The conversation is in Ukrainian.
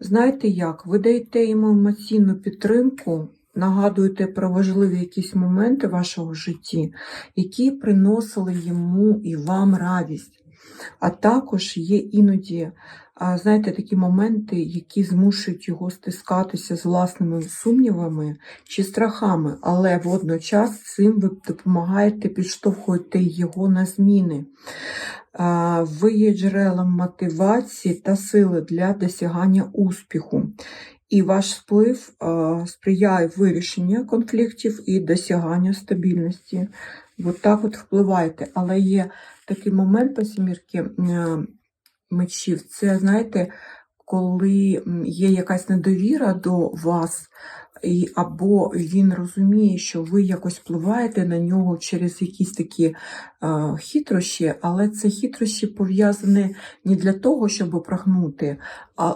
Знаєте як? Ви даєте йому емоційну підтримку, нагадуєте про важливі якісь моменти вашого житті, які приносили йому і вам радість. А також є іноді, знаєте, такі моменти, які змушують його стискатися з власними сумнівами чи страхами, але водночас цим ви допомагаєте, підштовхуєте його на зміни. Ви є джерелом мотивації та сили для досягання успіху. І ваш вплив сприяє вирішенню конфліктів і досяганню стабільності. От так от впливаєте. Але є такий момент посімірки мечів. Це, знаєте, коли є якась недовіра до вас, і, або він розуміє, що ви якось впливаєте на нього через якісь такі е, хитрощі, але це хитрощі пов'язані не для того, щоб прагнути, а